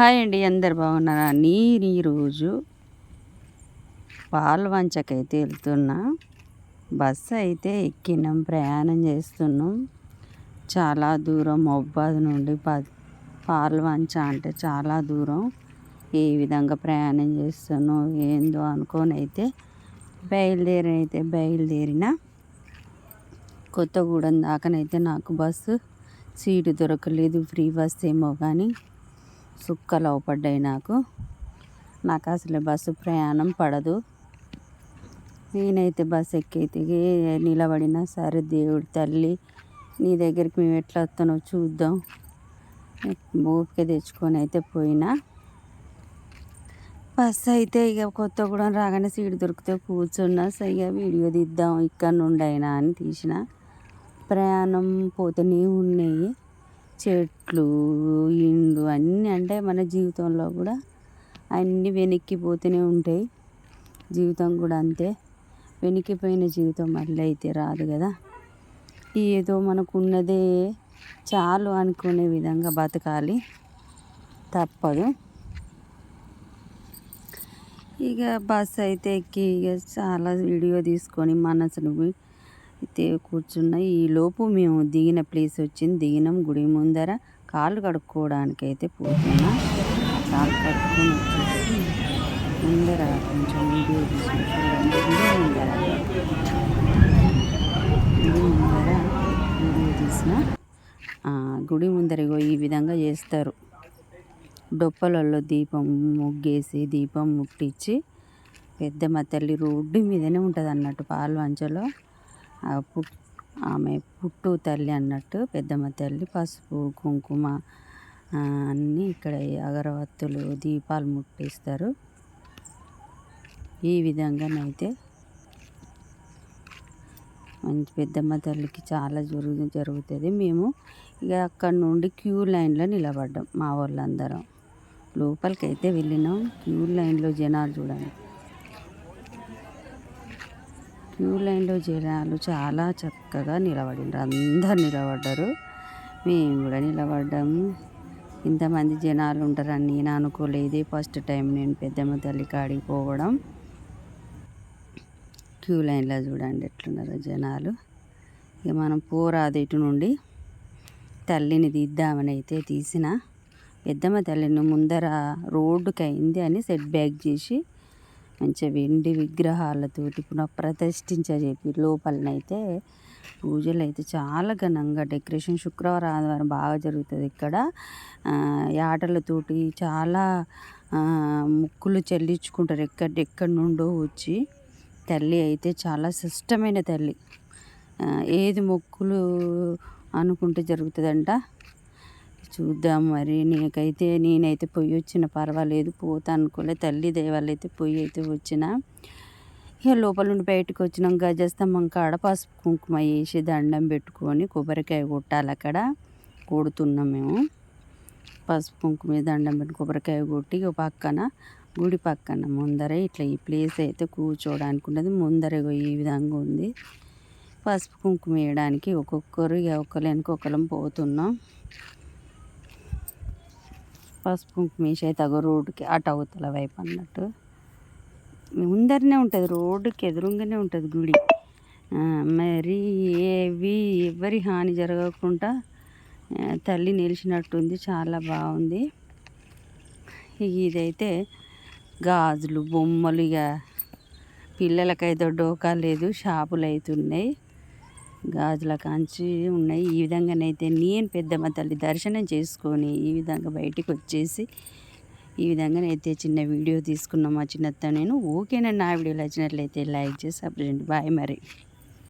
Hi అండి అందరు బాగున్నారా? నేను ఈరోజు పాల్వంచకైతే వెళ్తున్నా. బస్సు అయితే ఎక్కినాం ప్రయాణం చేస్తున్నాం. చాలా దూరం మొబ్బాద్ నుండి పాల్వంచ అంటే చాలా దూరం. ఏ విధంగా ప్రయాణం చేస్తానో ఏందో అనుకొని అయితే బయలుదేరి అయితే బయలుదేరిన కొత్తగూడెం దాకానైతే నాకు బస్సు సీటు దొరకలేదు. ఫ్రీ బస్ ఏమో కానీ సుక్కలు అవపడ్డాయి నాకు. నాకు అసలు బస్సు ప్రయాణం పడదు. నేనైతే బస్సు ఎక్కైతే నిలబడినా సరే దేవుడి తల్లి నీ దగ్గరికి మేము ఎట్లా వస్తానో చూద్దాం. ఓపిక తెచ్చుకొని అయితే పోయినా. బస్సు అయితే ఇక కొత్త కూడా రాగానే సీట్ దొరికితే కూర్చున్నా. సో ఇక వీడియో తీద్దాం ఇక్కడ నుండి అయినా అని తీసిన. ప్రయాణం పోతూనే ఉన్నాయి. చెట్లు ఇండ్లు అన్నీ అంటే మన జీవితంలో కూడా అన్నీ వెనక్కిపోతూనే ఉంటాయి. జీవితం కూడా అంతే. వెనక్కిపోయిన జీవితం మళ్ళీ అయితే రాదు కదా. ఏదో మనకు ఉన్నదే చాలు అనుకునే విధంగా బతకాలి. తప్పదు. ఇక బస్ అయితే ఎక్కి ఇక చాలా వీడియో తీసుకొని మనసును అయితే కూర్చున్న ఈలోపు మేము దిగిన ప్లేస్ వచ్చింది. దిగినాం గుడి ముందర. కాళ్ళు కడుక్కోవడానికి అయితే పోతున్నా. కాళ్ళు కడుక్కొని వచ్చేసి ముందర కొంచెం వీడియో తీసుకుంటే గుడి ముందర. గుడి ముందర వీడియో తీసిన. గుడి ముందరగో ఈ విధంగా చేస్తారు. డొప్పలలో దీపం ముగ్గేసి దీపం ముట్టించి పెద్దమ్మ తల్లి రోడ్డు మీదనే ఉంటుంది అన్నట్టు పాల్వంచలో పుట్ ఆమె పుట్టు తల్లి అన్నట్టు పెద్దమ్మ తల్లి పసుపు కుంకుమ అన్నీ ఇక్కడ అగరవత్తులు దీపాలు ముట్టిస్తారు. ఈ విధంగానైతే మంచి పెద్దమ్మ తల్లికి చాలా జరుగు జరుగుతుంది. మేము ఇక అక్కడ నుండి క్యూ లైన్లో నిలబడ్డాం మా వాళ్ళందరం. లోపలికి అయితే వెళ్ళినాం. క్యూ లైన్లో జనాలు చూడండి. క్యూ లైన్లో జనాలు చాలా చక్కగా నిలబడినారు. అందరు నిలబడ్డారు. మేము కూడా నిలబడ్డాము ఇంతమంది జనాలు ఉంటారని నేను అనుకోలేదు. ఫస్ట్ టైం నేను పెద్దమ్మ తల్లి కాడికి పోవడం. క్యూ లైన్లో చూడండి ఎట్లున్నారో జనాలు. ఇక మనం పోరాదు ఇటు నుండి. తల్లిని తీద్దామని అయితే తీసిన. పెద్దమ్మ తల్లిని ముందర రోడ్డుకి అయింది అని సెట్ బ్యాక్ చేసి మంచిగా వెండి విగ్రహాలతోటి పునఃప్రతిష్ఠించజేపి లోపలనైతే పూజలు అయితే చాలా ఘనంగా డెకరేషన్ శుక్రవారం ఆదివారం బాగా జరుగుతుంది ఇక్కడ. యాటలతోటి చాలా ముక్కులు చెల్లించుకుంటారు. ఎక్కడెక్కడి నుండో వచ్చి తల్లి అయితే చాలా సిష్టమైన తల్లి. ఏది మొక్కులు అనుకుంటే జరుగుతుందంట. చూద్దాం మరి. నీకైతే నేనైతే పొయ్యి వచ్చిన పర్వాలేదు. పోతా అనుకోలే. తల్లి అయితే పొయ్యి అయితే వచ్చిన. ఇక లోపల నుండి బయటకు వచ్చినాం. గజస్తంభం కాడ పసుపు కుంకుమ వేసి దండం పెట్టుకొని కొబ్బరికాయ కొట్టాలి అక్కడ. కొడుతున్నాం మేము. పసుపు కుంకుమ దండం పెట్టి కొబ్బరికాయ కొట్టి పక్కన గుడి పక్కన ముందర ఇట్లా ఈ ప్లేస్ అయితే కూర్చోవడానికి ఉన్నది. ముందర ఈ విధంగా ఉంది. పసుపు కుంకుమ వేయడానికి ఒక్కొక్కరు ఇక ఒకరు వెనక ఒకరం పోతున్నాం. పసుపు కుంకుమ వేసి రోడ్డుకి అటు అవతల వైపు అన్నట్టు. ముందరనే ఉంటుంది రోడ్డుకి ఎదురుగానే ఉంటుంది గుడి. మరి ఏవి ఎవరి హాని జరగకుండా తల్లి నిలిచినట్టుంది చాలా బాగుంది. ఇదైతే గాజులు బొమ్మలు ఇక పిల్లలకైతే డోకా లేదు షాపులు అవుతున్నాయి గాజుల కాంచి ఉన్నాయి. ఈ విధంగానైతే నేను పెద్దమ్మ తల్లి దర్శనం చేసుకొని ఈ విధంగా బయటికి వచ్చేసి ఈ విధంగానైతే చిన్న వీడియో తీసుకున్నాం మా చిన్నత్త నేను. ఓకేనండి. నా వీడియోలు వచ్చినట్లయితే లైక్ చేసి అప్పుడు బాయ్ మరి.